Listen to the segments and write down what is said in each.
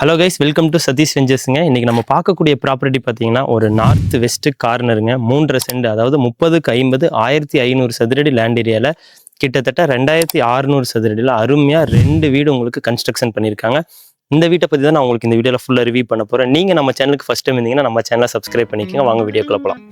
Hello guys welcome to Sathish வெஞ்சர்ஸுங்க இன்னைக்கு நம்ம பார்க்கக்கூடிய ப்ராப்பர்ட்டி பார்த்தீங்கன்னா ஒரு நார்த் வெஸ்ட்டு கார்னருங்க மூன்றரை சென்ட் அதாவது முப்பதுக்கு ஐம்பது ஆயிரத்தி ஐநூறு சதுரடி லேண்ட் ஏரியாவில் கிட்டத்தட்ட ரெண்டாயிரத்தி அறுநூறு சதுரடியில் அருமையாக ரெண்டு வீடு உங்களுக்கு கன்ஸ்ட்ரக்ஷன் பண்ணியிருக்காங்க. இந்த வீட்டை பற்றி தான் நான் உங்களுக்கு இந்த வீடியோவில் ஃபுல்லாக ரிவ்யூ பண்ண போகிறேன் நீங்கள் நம்ம சேனலுக்கு ஃபஸ்ட் டைம் இருந்தீங்கன்னா நம்ம சேனலை சப்ஸ்கிரைப் பண்ணிக்கோங்க. வாங்க வீடியோக்குள்ள போகலாம்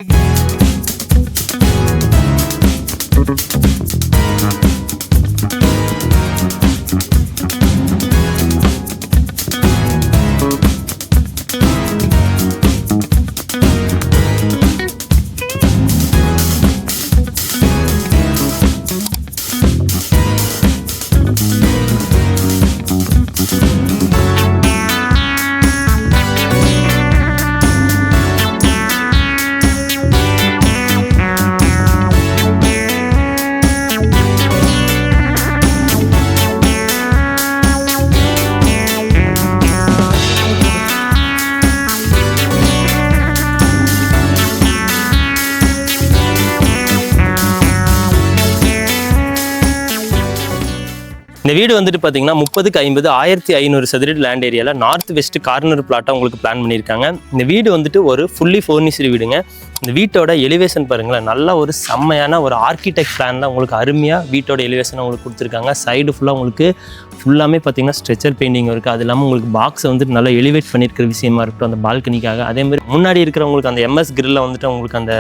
இந்த வீடு வந்துட்டு பார்த்தீங்கன்னா முப்பதுக்கு ஐம்பது ஆயிரத்தி ஐநூறு சதுரடி லேண்ட் ஏரியாவில் நார்த் வெஸ்ட் கார்னர் பிளாட்டாக உங்களுக்கு பிளான் பண்ணியிருக்காங்க. இந்த வீடு வந்துட்டு ஒரு ஃபுல்லி ஃபர்னிஷ்டு வீடுங்க. இந்த வீட்டோட எலிவேஷன் பாருங்களேன் நல்ல ஒரு செம்மையான ஒரு ஆர்கிடெக்ட் தான் உங்களுக்கு அருமையாக வீட்டோட எலிவேஷன் உங்களுக்கு கொடுத்துருக்காங்க. சைடு ஃபுல்லாக உங்களுக்கு ஃபுல்லாமே பார்த்தீங்கன்னா ஸ்ட்ரெச்சர் பெயிண்டிங் இருக்குது அது இல்லாமல் உங்களுக்கு பாக்ஸை வந்துட்டு நல்லா எலிவேட் பண்ணியிருக்கிற விஷயமா இருக்கட்டும் அந்த பால்கனிக்காக அதே மாதிரி முன்னாடி இருக்கிறவங்களுக்கு அந்த எம்எஸ் கிரில்ல வந்துட்டு உங்களுக்கு அந்த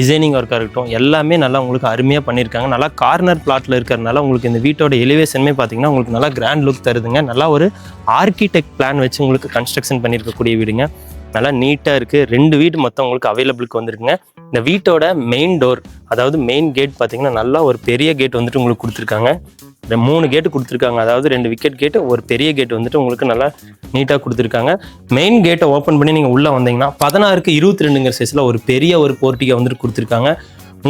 டிசைனிங் ஒர்க்காக இருக்கட்டும் எல்லாமே நல்லா உங்களுக்கு அருமையாக பண்ணியிருக்காங்க. நல்லா கார்னர் பிளாட்டில் இருக்கிறதுனால உங்களுக்கு இந்த வீட்டோட எலிவேஷனுமே பார்த்தீங்கன்னா உங்களுக்கு நல்லா கிராண்ட் லுக் தருதுங்க. நல்லா ஒரு ஆர்கிடெக்ட் பிளான் வச்சு உங்களுக்கு கன்ஸ்ட்ரக்ஷன் பண்ணியிருக்கக்கூடிய வீடுங்க. நல்லா நீட்டாக இருக்குது ரெண்டு வீடு மொத்தம் உங்களுக்கு அவைலபிளுக்கு வந்துருக்குங்க. இந்த வீட்டோட மெயின் டோர் அதாவது மெயின் கேட் பார்த்தீங்கன்னா நல்லா ஒரு பெரிய கேட் வந்துட்டு உங்களுக்கு கொடுத்துருக்காங்க. இந்த மூணு கேட்டு கொடுத்துருக்காங்க. அதாவது ரெண்டு விக்கெட் கேட்டு ஒரு பெரிய கேட் வந்துட்டு உங்களுக்கு நல்லா நீட்டாக கொடுத்துருக்காங்க. மெயின் கேட்டை ஓப்பன் பண்ணி நீங்கள் உள்ளே வந்தீங்கன்னா பதினாறுக்கு இருபத்தி ரெண்டுங்கிற சைஸில் ஒரு பெரிய ஒரு போர்ட்டிகை வந்துட்டு கொடுத்துருக்காங்க.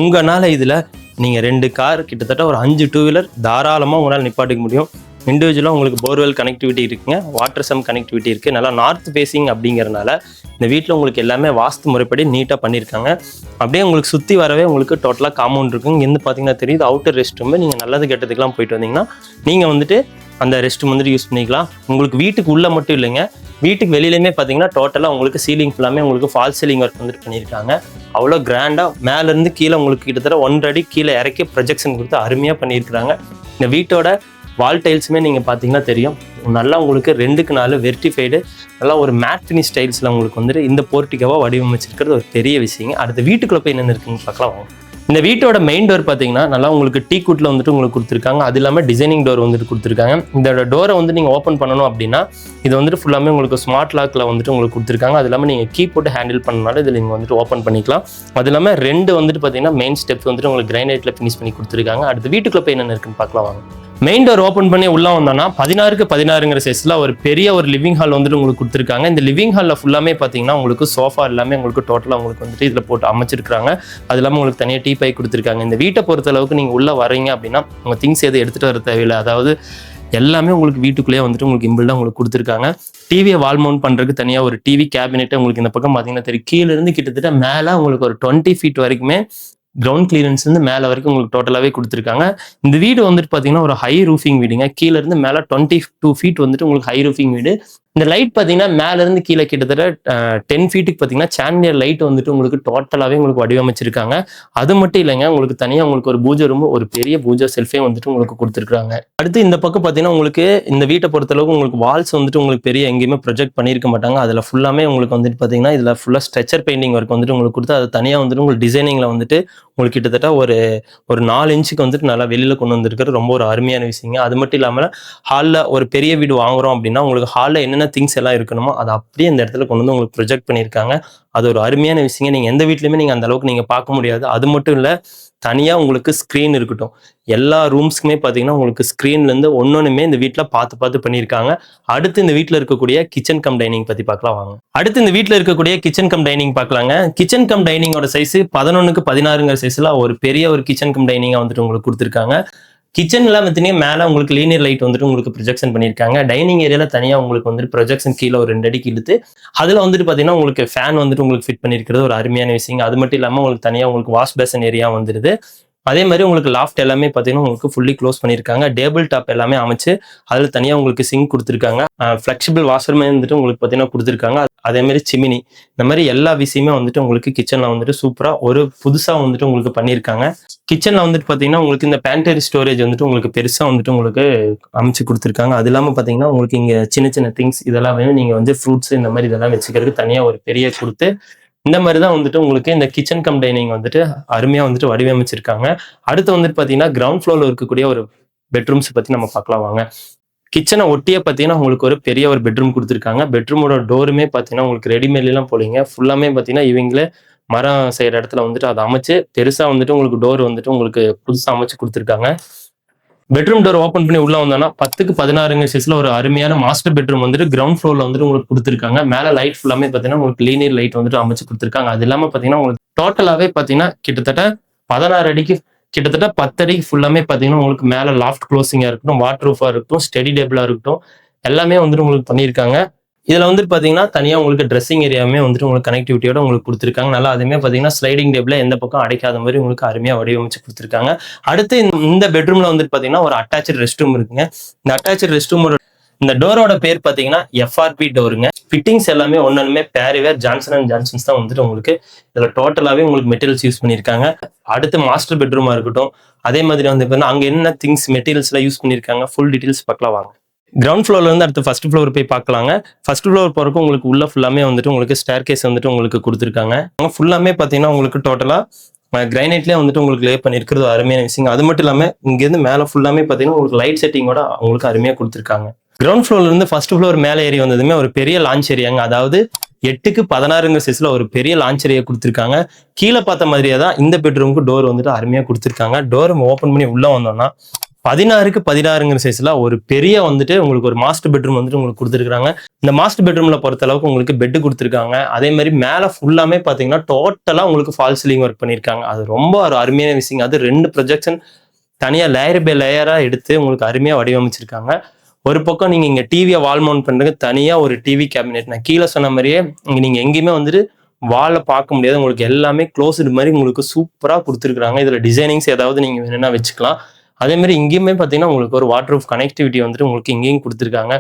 உங்களால் இதில் நீங்கள் ரெண்டு கார் கிட்டத்தட்ட ஒரு அஞ்சு டூ வீலர் தாராளமாக உங்களால் நிப்பாட்டிக்க முடியும். இண்டிவிஜுவலாக உங்களுக்கு போர்வெல் கனெக்டிவிட்டி இருக்குங்க. வாட்டர் சம் கனெக்டிவிட்டி இருக்குது நல்லா நார்த் ஃபேஸிங் அப்படிங்கிறனால இந்த வீட்டில் உங்களுக்கு எல்லாமே வாஸ்து முறைப்படி நீட்டாக பண்ணியிருக்காங்க அப்படியே உங்களுக்கு சுற்றி வரவே உங்களுக்கு டோட்டலாக காம்பவுண்ட் இருக்குங்க இங்கேருந்து பார்த்தீங்கன்னா தெரியுது அவுட்டர் ரெஸ்ட் ரூம் நீங்கள் நல்லது கெட்டதுக்கெல்லாம் போயிட்டு வந்தீங்கன்னா நீங்கள் வந்துட்டு அந்த ரெஸ்ட் ரூம் வந்துட்டு யூஸ் பண்ணிக்கலாம். உங்களுக்கு வீட்டுக்கு உள்ளே மட்டும் இல்லைங்க. வீட்டுக்கு வெளியிலையுமே பார்த்தீங்கன்னா டோட்டலாக உங்களுக்கு சீலிங் ஃபுல்லாமே உங்களுக்கு ஃபால் சீலிங் ஒர்க் வந்துட்டு பண்ணியிருக்காங்க அவ்வளோ கிராண்டாக மேலேருந்து கீழே உங்களுக்கு கிட்டத்தட்ட ஒன்றரை அடி கீழே இறக்கி ப்ரொஜெக்ஷன் கொடுத்து அருமையாக பண்ணியிருக்கிறாங்க இந்த வீட்டோட வால் டைல்ஸுமே நீங்கள் பார்த்தீங்கன்னா தெரியும். நல்லா உங்களுக்கு ரெண்டுக்கு நாலு வெர்டிஃபைடு நல்லா ஒரு மேட் ஃபினிஷ் ஸ்டைல்ஸில் உங்களுக்கு வந்துட்டு இந்த போர்ட்டிக்காவாக வடிவமைச்சிருக்கிறது ஒரு பெரிய விஷயங்க. அடுத்த வீட்டுக்குள்ளே போய் என்னென்ன இருக்குன்னு பார்க்கலாம் வாங்க. இந்த வீட்டோட மெயின் டோர் பார்த்தீங்கன்னா நல்லா உங்களுக்கு டீ குட்டில் வந்துட்டு உங்களுக்கு கொடுத்துருக்காங்க. அது இல்லாமல் டிசைனிங் டோர் வந்துட்டு கொடுத்துருக்காங்க. இதோட டோரை வந்து நீங்கள் ஓப்பன் பண்ணணும் அப்படின்னா இது வந்துட்டு ஃபுல்லாமே உங்களுக்கு ஸ்மார்ட் லாக்கில் வந்துட்டு உங்களுக்கு கொடுத்துருக்காங்க. அது இல்லாமல் நீங்கள் கீ போட்டு ஹேண்டில் பண்ணனால இதில் நீங்கள் வந்துட்டு ஓப்பன் பண்ணிக்கலாம். அது இல்லாமல் ரெண்டு வந்துட்டு பார்த்தீங்கன்னா மெயின் ஸ்டெப்ஸ் வந்துட்டு உங்களுக்கு கிரைனைட்டில் ஃபினிஷ் பண்ணி கொடுத்துருக்காங்க. அடுத்து வீட்டுக்குள்ளே போய் என்னென்ன இருக்குன்னு பார்க்கலாம் வாங்க. மெயின் டோர் ஓப்பன் பண்ணி உள்ளே வந்தோம்னா பதினாறுக்கு பதினாறுங்கிற சைஸில் ஒரு பெரிய ஒரு லிவிங் ஹால் வந்துட்டு உங்களுக்கு கொடுத்துருக்காங்க. இந்த லிவிங் ஹாலில் ஃபுல்லாமே பார்த்தீங்கன்னா உங்களுக்கு சோஃபா எல்லாமே உங்களுக்கு டோட்டலாக உங்களுக்கு வந்துட்டு இதில் போட்டு அமைச்சிருக்காங்க அது இல்லாமல் உங்களுக்கு தனியாக டீ பை கொடுத்துருக்காங்க. இந்த வீட்டை பொறுத்த அளவுக்கு நீங்கள் உள்ளே வரீங்க அப்படின்னா உங்கள் திங்ஸ் எதுவும் எடுத்துகிட்டு வர தேவையில்லை. அதாவது எல்லாமே உங்களுக்கு வீட்டுக்குள்ளேயே வந்துட்டு உங்களுக்கு இம்பிள்டாக உங்களுக்கு கொடுத்துருக்காங்க. டிவியை வால் மவுண்ட் பண்ணுறதுக்கு தனியாக ஒரு டிவி கேபினெட்டை உங்களுக்கு இந்த பக்கம் பார்த்தீங்கன்னா தெரியும். கீழேருந்து கிட்டத்தட்ட மேலே உங்களுக்கு ஒரு டுவெண்ட்டி ஃபீட் வரைக்குமே கிரவுண்ட் கிளியரன்ஸ் இருந்து மேலே வரைக்கும் உங்களுக்கு டோட்டலாகவே கொடுத்துருக்காங்க. இந்த வீடு வந்துட்டு பார்த்தீங்கன்னா ஒரு ஹை ரூஃபிங் வீடுங்க. கீழ இருந்து மேலே டுவெண்ட்டி டூ ஃபீட் வந்துட்டு உங்களுக்கு ஹை ரூஃபிங் வீடு. இந்த லைட் பார்த்தீங்கன்னா மேலேருந்து கீழே கிட்டத்தட்ட டென் ஃபீட்டுக்கு பார்த்தீங்கன்னா சாண்டியர் லைட் வந்துட்டு உங்களுக்கு டோட்டலாகவே உங்களுக்கு வடிவமைச்சிருக்காங்க. அது மட்டும் இல்லைங்க உங்களுக்கு தனியாக உங்களுக்கு ஒரு பூஜை ரூம் ஒரு பெரிய பூஜை செல்ஃபே வந்துட்டு உங்களுக்கு கொடுத்துருக்காங்க. அடுத்து இந்த பக்கம் பார்த்தீங்கன்னா உங்களுக்கு இந்த வீட்டை பொறுத்தளவுக்கு உங்களுக்கு வால்ஸ் வந்துட்டு உங்களுக்கு பெரிய எங்கேயுமே ப்ரொஜெக்ட் பண்ணியிருக்க மாட்டாங்க. அதில் ஃபுல்லாமே உங்களுக்கு வந்துட்டு பார்த்தீங்கன்னா இதில் ஃபுல்லாக ஸ்ட்ரெச்சர் பெயிண்டிங் ஒர்க் வந்துட்டு உங்களுக்கு கொடுத்து அது தனியாக வந்துட்டு உங்களுக்கு டிசைனிங்கில் வந்துட்டு உங்களுக்கு கிட்டத்தட்ட ஒரு ஒரு நாலு இன்ச்சுக்கு வந்துட்டு நல்லா வெளியில் கொண்டு வந்திருக்கிறது ரொம்ப ஒரு அருமையான விஷயங்க. அது மட்டும் இல்லாமல் ஹாலில் ஒரு பெரிய வீடு வாங்குறோம் அப்படின்னா உங்களுக்கு ஹாலில் என்ன என்னென்ன திங்ஸ் எல்லாம் இருக்கணுமோ அதை அப்படியே இந்த இடத்துல கொண்டு வந்து உங்களுக்கு ப்ரொஜெக்ட் பண்ணியிருக்காங்க. அது ஒரு அருமையான விஷயங்க. நீங்கள் எந்த வீட்லையுமே நீங்கள் அந்த அளவுக்கு நீங்கள் பார்க்க முடியாது. அது மட்டும் இல்லை தனியாக உங்களுக்கு ஸ்க்ரீன் இருக்கட்டும். எல்லா ரூம்ஸ்க்குமே பார்த்தீங்கன்னா உங்களுக்கு ஸ்க்ரீன்லேருந்து ஒன்னொன்றுமே இந்த வீட்டில் பார்த்து பார்த்து பண்ணியிருக்காங்க. அடுத்து இந்த வீட்டில் இருக்கக்கூடிய கிச்சன் கம் டைனிங் பற்றி பார்க்கலாம் வாங்க. அடுத்து இந்த வீட்டில் இருக்கக்கூடிய கிச்சன் கம் டைனிங் பார்க்கலாங்க. கிச்சன் கம் டைனிங்கோட சைஸ் பதினொன்றுக்கு பதினாறுங்கிற சைஸில் ஒரு பெரிய ஒரு கிச்சன் கம் டைனிங்காக வந்துட்டு உங்களுக்கு கொடுத்துருக்காங்க. கிச்சன்ல பார்த்தீங்கன்னா மேலே உங்களுக்கு லீனியர் லைட் வந்துட்டு உங்களுக்கு ப்ரொஜெக்ஷன் பண்ணியிருக்காங்க டைனிங் ஏரியாவில் தனியாக உங்களுக்கு வந்துட்டு ப்ரொஜெக்ஷன் கீழே ஒரு ரெண்டு அடிக்கு இழுத்து அதில் வந்துட்டு பார்த்தீங்கன்னா உங்களுக்கு ஃபேன் வந்துட்டு உங்களுக்கு ஃபிட் பண்ணியிருக்கிறது ஒரு அருமையான விஷயம் அது மட்டும் இல்லாமல் உங்களுக்கு தனியாக உங்களுக்கு வாஷ் பேசன் ஏரியா வந்துடுது அதே மாதிரி உங்களுக்கு லாஃப்ட் எல்லாமே பார்த்தீங்கன்னா உங்களுக்கு ஃபுல்லி க்ளோஸ் பண்ணியிருக்காங்க டேபிள் டாப் எல்லாமே அமைச்சு அதில் தனியாக உங்களுக்கு சிங்க் கொடுத்துருக்காங்க. ஃப்ளெக்சிபிள் வாஷருமே வந்துட்டு உங்களுக்கு பார்த்தீங்கன்னா கொடுத்துருக்காங்க. அதே மாதிரி சிமினி இந்த மாதிரி எல்லா விஷயமே வந்துட்டு உங்களுக்கு கிச்சனில் வந்துட்டு சூப்பராக ஒரு புதுசாக வந்துட்டு உங்களுக்கு பண்ணியிருக்காங்க கிச்சனில் வந்துட்டு பார்த்தீங்கன்னா உங்களுக்கு இந்த பேண்டரி ஸ்டோரேஜ் வந்துட்டு உங்களுக்கு பெருசாக வந்துட்டு உங்களுக்கு அமைச்சு கொடுத்துருக்காங்க. அது இல்லாமல் பார்த்தீங்கன்னா உங்களுக்கு இங்கே சின்ன சின்ன திங்ஸ் இதெல்லாம் வேணும். நீங்கள் வந்து ஃப்ரூட்ஸ் இந்த மாதிரி இதெல்லாம் வச்சுக்கிறதுக்கு தனியாக ஒரு பெரிய கொடுத்து இந்த மாதிரி தான் வந்துட்டு உங்களுக்கு இந்த கிச்சன் கம் டைனிங் வந்துட்டு அருமையாக வந்துட்டு வடிவமைச்சிருக்காங்க. அடுத்து வந்துட்டு பார்த்தீங்கன்னா கிரவுண்ட் ஃப்ளோரில் இருக்கக்கூடிய ஒரு பெட்ரூம்ஸ் பற்றி நம்ம பார்க்கலாம் வாங்க. கிச்சனை ஒட்டியே பார்த்தீங்கன்னா உங்களுக்கு ஒரு பெரிய ஒரு பெட்ரூம் கொடுத்துருக்காங்க. பெட்ரூமோட டோருமே பார்த்தீங்கன்னா உங்களுக்கு ரெடிமேட்லாம் போலீங்க. ஃபுல்லாமே பார்த்தீங்கன்னா இவங்களே மரம் செய்கிற இடத்துல வந்துட்டு அதை அமைச்சு பெருசாக வந்துட்டு உங்களுக்கு டோர் வந்துட்டு உங்களுக்கு புதுசாக அமைச்சு கொடுத்துருக்காங்க. பெட்ரூம் டோர் ஓப்பன் பண்ணி உள்ள வந்தோம்னா பத்துக்கு பதினாறுங்க சைஸ்ல ஒரு அருமையான மாஸ்டர் பெட்ரூம் வந்துட்டு கிரவுண்ட் ஃப்ளோர்ல வந்துட்டு உங்களுக்கு கொடுத்துருக்காங்க. மேல லைட் ஃபுல்லாமே பார்த்தீங்கன்னா உங்களுக்கு லீனியர் லைட் வந்துட்டு அமைச்சு கொடுத்துருக்காங்க. அது இல்லாம பார்த்தீங்கன்னா உங்களுக்கு டோட்டலாவே பார்த்தீங்கன்னா கிட்டத்தட்ட பதினாறு அடிக்கு கிட்டத்தட்ட பத்து அடிக்கு ஃபுல்லாமே பார்த்தீங்கன்னா உங்களுக்கு மேல லாஃப்ட் க்ளோசிங்கா இருக்கட்டும் வாட்டர் ப்ரூஃபா இருக்கட்டும் ஸ்டெடி டேபிளா இருக்கட்டும் எல்லாமே வந்துட்டு உங்களுக்கு பண்ணியிருக்காங்க. இதில் வந்துட்டு பார்த்தீங்கன்னா தனியாக உங்களுக்கு ட்ரெஸ்ஸிங் ஏரியாவுமே வந்துட்டு உங்களுக்கு கனெக்டிவிட்டியோட உங்களுக்கு கொடுத்துருக்காங்க. நல்லா அதுமே பார்த்தீங்கன்னா ஸ்லைடிங் டேபிள் எந்த பக்கம் அடைக்காத மாதிரி உங்களுக்கு அருமையாக வடிவமைச்சு கொடுத்துருக்காங்க. அடுத்து இந்த- பெட்ரூமில் வந்துட்டு பார்த்தீங்கன்னா ஒரு அட்டாச்சு ரெஸ்ட் ரூம் இருக்குங்க. இந்த அட்டாச்சு ரெஸ்ட் ரூமோட இந்த டோரோட பேர் பார்த்தீங்கன்னா எஃப்ஆர்பி டோருங்க ஃபிட்டிங்ஸ் எல்லாமே ஒன்றுமே பேரிவேர் ஜான்சன் அண்ட் ஜான்சன்ஸ் தான் வந்துட்டு உங்களுக்கு. இதில் டோட்டலாகவே உங்களுக்கு மெட்டீரியல்ஸ் யூஸ் பண்ணியிருக்காங்க. அடுத்து மாஸ்டர் பெட்ரூமாக இருக்கட்டும். அதே மாதிரி வந்து பார்த்தீங்கன்னா அங்கே என்ன திங்ஸ் மெட்டீரியல்ஸ்லாம் யூஸ் பண்ணியிருக்காங்க? ஃபுல் டீட்டெயில்ஸ் பார்க்கலாம் வாங்க. கிரவுண்ட் ஃப்ளோர்லேருந்து அடுத்து ஃபர்ஸ்ட் ஃப்ளோர் போய் பார்க்கலாங்க. ஃபர்ஸ்ட் ஃப்ளோர் போகிறக்கு உங்களுக்கு உள்ள ஃபுல்லாமே வந்துட்டு உங்களுக்கு ஸ்டேர் கேஸ் வந்துட்டு உங்களுக்கு கொடுத்துருக்காங்க. அங்கே ஃபுல்லாமே பார்த்தீங்கன்னா உங்களுக்கு டோட்டலாக கிரைனைட்லேயே வந்துட்டு உங்களுக்கு லே பண்ணியிருக்கிறது அருமையான விஷயம் அது மட்டும் இல்லாமல் இங்கேருந்து மேலே ஃபுல்லாமே பார்த்தீங்கன்னா உங்களுக்கு லைட் செட்டிங்கோட உங்களுக்கு அருமையாக கொடுத்துருக்காங்க. கிரவுண்ட் ஃப்ளோர்லேருந்து ஃபர்ஸ்ட் ஃப்ளோர் மேலே ஏறி வந்ததுமே ஒரு பெரிய லான்ச் ஏரியாங்க அதாவது எட்டுக்கு பதினாறுங்க சைஸ்ல ஒரு பெரிய லான்ச் ஏரியா கொடுத்துருக்காங்க. கீழே பார்த்த மாதிரியே தான் இந்த பெட்ரூமுக்கு டோர் வந்துட்டு அருமையாக கொடுத்துருக்காங்க. டோர் ஓப்பன் பண்ணி உள்ள வந்தோம்னா பதினாறுக்கு பதினாறுங்கிற சைஸ்ல ஒரு பெரிய வந்துட்டு உங்களுக்கு ஒரு மாஸ்டர் பெட்ரூம் வந்துட்டு உங்களுக்கு கொடுத்துருக்காங்க இந்த மாஸ்டர் பெட்ரூம்ல பொறுத்த அளவுக்கு உங்களுக்கு பெட் கொடுத்துருக்காங்க. அதே மாதிரி மேலே ஃபுல்லாமே பாத்தீங்கன்னா டோட்டலா உங்களுக்கு ஃபால் சீலிங் ஒர்க் பண்ணியிருக்காங்க அது ரொம்ப ஒரு அருமையான விஷயம் அது ரெண்டு ப்ரொஜெக்ஷன் தனியா லேயர் பை லேயரா எடுத்து உங்களுக்கு அருமையா வடிவமைச்சிருக்காங்க. ஒரு பக்கம் நீங்க இங்க டிவியை வால் மவுண்ட் பண்ணுறதுக்கு தனியா ஒரு டிவி கேபினெட் நான் கீழே சொன்ன மாதிரியே இங்க நீங்க எங்கேயுமே வந்துட்டு வாலை பார்க்க முடியாது. உங்களுக்கு எல்லாமே க்ளோஸ்டு மாதிரி உங்களுக்கு சூப்பராக கொடுத்துருக்குறாங்க. இதில் டிசைனிங்ஸ் ஏதாவது நீங்கள் வேணும்னா வச்சுக்கலாம். அதே மாதிரி இங்கேயுமே பார்த்தீங்கன்னா உங்களுக்கு ஒரு வாட்டர் ப்ரூஃப் கனெக்டிவிட்டி வந்துட்டு உங்களுக்கு இங்கேயும் கொடுத்துருக்காங்க.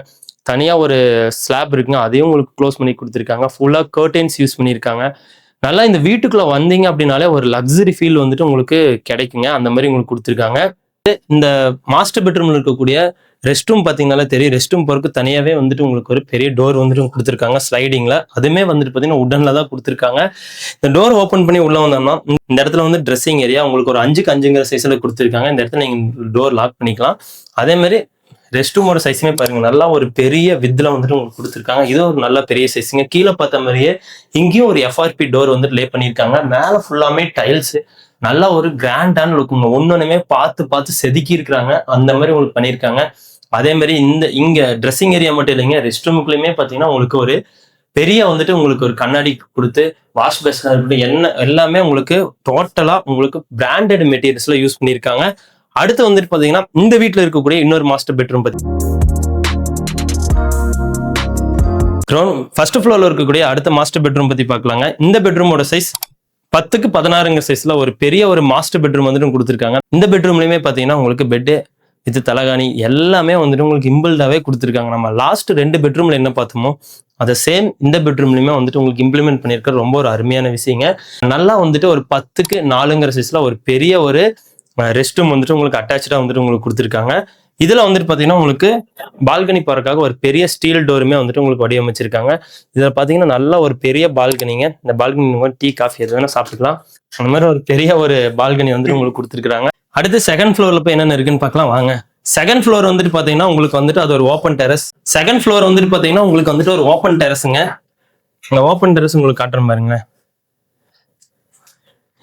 தனியாக ஒரு ஸ்லாப் இருக்குங்க. அதையும் உங்களுக்கு க்ளோஸ் பண்ணி கொடுத்துருக்காங்க. ஃபுல்லாக கர்டன்ஸ் யூஸ் பண்ணியிருக்காங்க நல்லா இந்த வீட்டுக்குள்ளே வந்தீங்க அப்படின்னாலே ஒரு லக்ஸரி ஃபீல் வந்துட்டு உங்களுக்கு கிடைக்குங்க. அந்த மாதிரி உங்களுக்கு கொடுத்துருக்காங்க. இந்த மாஸ்டர் பெட்ரூம்ல இருக்கக்கூடிய ரெஸ்ட் ரூம் பார்த்தீங்கனாலே தெரியும். ரெஸ்ட் ரூம் போறதுக்கு தனியாகவே வந்துட்டு உங்களுக்கு ஒரு பெரிய டோர் வந்துட்டு கொடுத்துருக்காங்க. ஸ்லைடிங்ல அதுவுமே வந்துட்டு பார்த்தீங்கன்னா உடன்ல தான் கொடுத்துருக்காங்க. இந்த டோர் ஓப்பன் பண்ணி உள்ள வந்தோம்னா இந்த இடத்துல வந்து ட்ரெஸ்ஸிங் ஏரியா உங்களுக்கு ஒரு அஞ்சுக்கு அஞ்சுங்கிற சைஸ்ல கொடுத்துருக்காங்க. இந்த இடத்துல நீங்க டோர் லாக் பண்ணிக்கலாம். அதே மாதிரி ரெஸ்ட் ரூமோட சைஸுமே பாருங்க. நல்லா ஒரு பெரிய வித்தில் வந்துட்டு உங்களுக்கு கொடுத்துருக்காங்க. இது ஒரு நல்ல பெரிய சைஸுங்க கீழே பார்த்த மாதிரியே இங்கேயும் ஒரு எஃப்ஆர்பி டோர் வந்துட்டு லே பண்ணியிருக்காங்க. மேலே ஃபுல்லாமே டைல்ஸ் நல்லா ஒரு கிராண்டான லுக் ஒன்னொன்னுமே பார்த்து பார்த்து செதுக்கி இருக்கிறாங்க. அந்த மாதிரி உங்களுக்கு பண்ணியிருக்காங்க. அதே மாதிரி இந்த இங்க ட்ரெஸ்ஸிங் ஏரியா மட்டும் இல்லைங்க. ரெஸ்ட் ரூமுக்குள்ளயுமே பாத்தீங்கன்னா உங்களுக்கு ஒரு பெரிய வந்துட்டு உங்களுக்கு ஒரு கண்ணாடி கொடுத்து வாஷ் பேஷன் இருக்கட்டும் என்ன எல்லாமே உங்களுக்கு டோட்டலா உங்களுக்கு பிராண்டட் மெட்டீரியல்ஸ்ல யூஸ் பண்ணியிருக்காங்க. அடுத்து வந்துட்டு பாத்தீங்கன்னா இந்த வீட்ல இருக்கக்கூடிய இன்னொரு மாஸ்டர் பெட்ரூம் பத்தி. கிரௌண்ட் ஃபர்ஸ்ட் ஃப்ளோர்ல இருக்கக்கூடிய அடுத்த மாஸ்டர் பெட்ரூம் பத்தி பார்க்கலாங்க. இந்த பெட்ரூமோட சைஸ் பத்துக்கு பதினாறுங்க சைஸ்ல ஒரு பெரிய ஒரு மாஸ்டர் பெட்ரூம் வந்துட்டு கொடுத்துருக்காங்க. இந்த பெட்ரூம்லயுமே பாத்தீங்கன்னா உங்களுக்கு பெட்டு இது தலகாணி எல்லாமே வந்துட்டு உங்களுக்கு இம்பிள்டாவே கொடுத்துருக்காங்க. நம்ம லாஸ்ட் ரெண்டு பெட்ரூம்ல என்ன பார்த்தோமோ அதை சேம் இந்த பெட்ரூம்லையுமே வந்துட்டு உங்களுக்கு இம்ப்ளிமெண்ட் பண்ணியிருக்க ரொம்ப ஒரு அருமையான விஷயங்க. நல்லா வந்துட்டு ஒரு பத்துக்கு நாலுங்கிற சைஸ்ல ஒரு பெரிய ஒரு ரெஸ்ட் ரூம் வந்துட்டு உங்களுக்கு அட்டாச்சா வந்துட்டு உங்களுக்கு கொடுத்துருக்காங்க. இதில் வந்துட்டு பாத்தீங்கன்னா உங்களுக்கு பால்கனி போகிறதுக்காக ஒரு பெரிய ஸ்டீல் டோருமே வந்துட்டு உங்களுக்கு வடிவமைச்சிருக்காங்க. இதில் பாத்தீங்கன்னா நல்ல ஒரு பெரிய பால்கனிங்க. இந்த பால்கனி டீ காஃபி எது வேணா சாப்பிட்டுக்கலாம். அந்த மாதிரி ஒரு பெரிய ஒரு பால்கனி வந்துட்டு உங்களுக்கு கொடுத்துருக்குறாங்க. அடுத்து செகண்ட் ஃப்ளோர்ல போய் என்னென்ன இருக்குன்னு பார்க்கலாம். வாங்க. செகண்ட் ஃப்ளோர் வந்துட்டு பாத்தீங்கன்னா உங்களுக்கு வந்துட்டு அது ஒரு ஓப்பன் டெரஸ் செகண்ட் ஃப்ளோர் வந்துட்டு பாத்தீங்கன்னா உங்களுக்கு வந்துட்டு ஒரு ஓப்பன் டெரஸுங்க இந்த ஓப்பன் டெரஸ் உங்களுக்கு காட்டுறேன் பாருங்களேன்.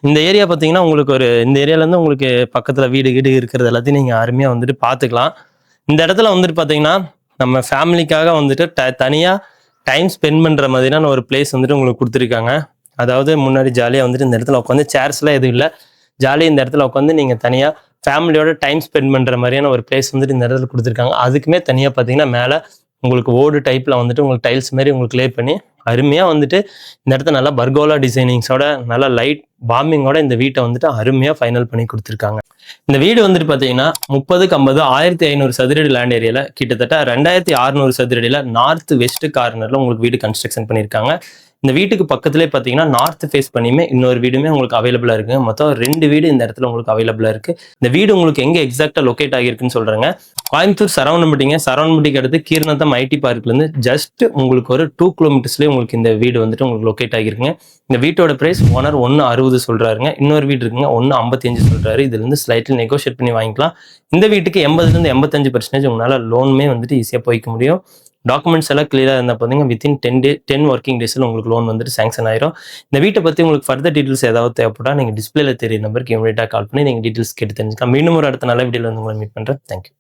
இந்த ஏரியா பார்த்தீங்கன்னா உங்களுக்கு ஒரு இந்த ஏரியாலேருந்து உங்களுக்கு பக்கத்தில் வீடு கீடு இருக்கிறது எல்லாத்தையும் நீங்கள் அருமையாக வந்துட்டு பார்த்துக்கலாம் இந்த இடத்துல வந்துட்டு பார்த்தீங்கன்னா நம்ம ஃபேமிலிக்காக வந்துட்டு ட தனியாக டைம் ஸ்பெண்ட் பண்ணுற மாதிரியான ஒரு பிளேஸ் வந்துட்டு உங்களுக்கு கொடுத்துருக்காங்க. அதாவது முன்னாடி ஜாலியாக வந்துட்டு இந்த இடத்துல உட்காந்து சேர்ஸ்லாம் எதுவும் இல்லை. ஜாலியாக இந்த இடத்துல உட்காந்து நீங்கள் தனியாக ஃபேமிலியோட டைம் ஸ்பெண்ட் பண்ணுற மாதிரியான ஒரு பிளேஸ் வந்துட்டு இந்த இடத்துல கொடுத்துருக்காங்க. அதுக்குமே தனியாக பார்த்தீங்கன்னா மேலே உங்களுக்கு ஓடு டைப்பில் வந்துட்டு உங்களுக்கு டைல்ஸ் மாதிரி உங்களுக்கு லே பண்ணி அருமையாக வந்துட்டு இந்த இடத்த நல்லா பர்கோலா டிசைனிங்ஸோட நல்லா லைட் பாம்பிங்கோட இந்த வீட்டை வந்துட்டு அருமையாக ஃபைனல் பண்ணி கொடுத்துருக்காங்க. இந்த வீடு வந்துட்டு பார்த்தீங்கன்னா முப்பதுக்கு ஐம்பது ஆயிரத்தி ஐநூறு சதுரடி லேண்ட் ஏரியாவில் கிட்டத்தட்ட ரெண்டாயிரத்தி அறுநூறு சதுரடியில் நார்த் வெஸ்ட் கார்னரில் உங்களுக்கு வீடு கன்ஸ்ட்ரக்ஷன் பண்ணியிருக்காங்க. இந்த வீட்டுக்கு பக்கத்துலேயே பார்த்தீங்கன்னா நார்த் ஃபேஸ் பண்ணியுமே இன்னொரு வீடுமே உங்களுக்கு அவைலபிளாக இருக்குது மொத்தம் ரெண்டு வீடு இந்த இடத்துல உங்களுக்கு அவைலபிளாக இருக்குது இந்த வீடு உங்களுக்கு எங்கே எக்ஸாக்டாக லொக்கேட் ஆகியிருக்குன்னு சொல்கிறாங்க கோயம்புத்தூர் சரவணம்பட்டிங்க சரவணம்பட்டிக்கு அடுத்து கீர்நத்தம் ஐடி பார்க்லேருந்து ஜஸ்ட் உங்களுக்கு ஒரு டூ கிலோமீட்டர்ஸ்லேயே உங்களுக்கு இந்த வீடு வந்துட்டு உங்களுக்கு லொக்கேட் ஆகிருக்குங்க இந்த வீட்டோட ப்ரைஸ் ஓனர் ஒன்று அறுபது சொல்கிறாருங்க இன்னொரு வீடு இருக்குங்க ஒன்று ஐம்பத்தஞ்சு சொல்கிறாரு இதுலேருந்து ஸ்லைட்லி நெகோஷியேட் பண்ணி வாங்கிக்கலாம். இந்த வீட்டுக்கு எண்பதுலேருந்து எண்பத்தஞ்சு பர்சன்டேஜ் உங்களால் லோனுமே வந்துட்டு ஈஸியாக போய்க்க முடியும். டாக்குமெண்ட்ஸ் எல்லாம் கிளியராக இருந்தால் பார்த்தீங்கன்னா within ten day ten working டேஸில் உங்களுக்கு லோன் வந்துட்டு சேங்ஷன் ஆயிரும். இந்த வீட்டை பற்றி உங்களுக்கு ஃபர்தர் டீட்டெயில்ஸ் ஏதாவது தேவைப்பட்டா நீங்கள் டிஸ்பிளேல தெரிய நம்பருக்கு இமீடியட்டாக கால் பண்ணி நீங்கள் டீட்டெயில்ஸ் கேட்டு தெரிஞ்சுக்கலாம். மீண்டும் ஒரு அடுத்த நல்ல வீடியோவில் வந்து உங்களை மீட் பண்ணுறேன் தேங்க்யூ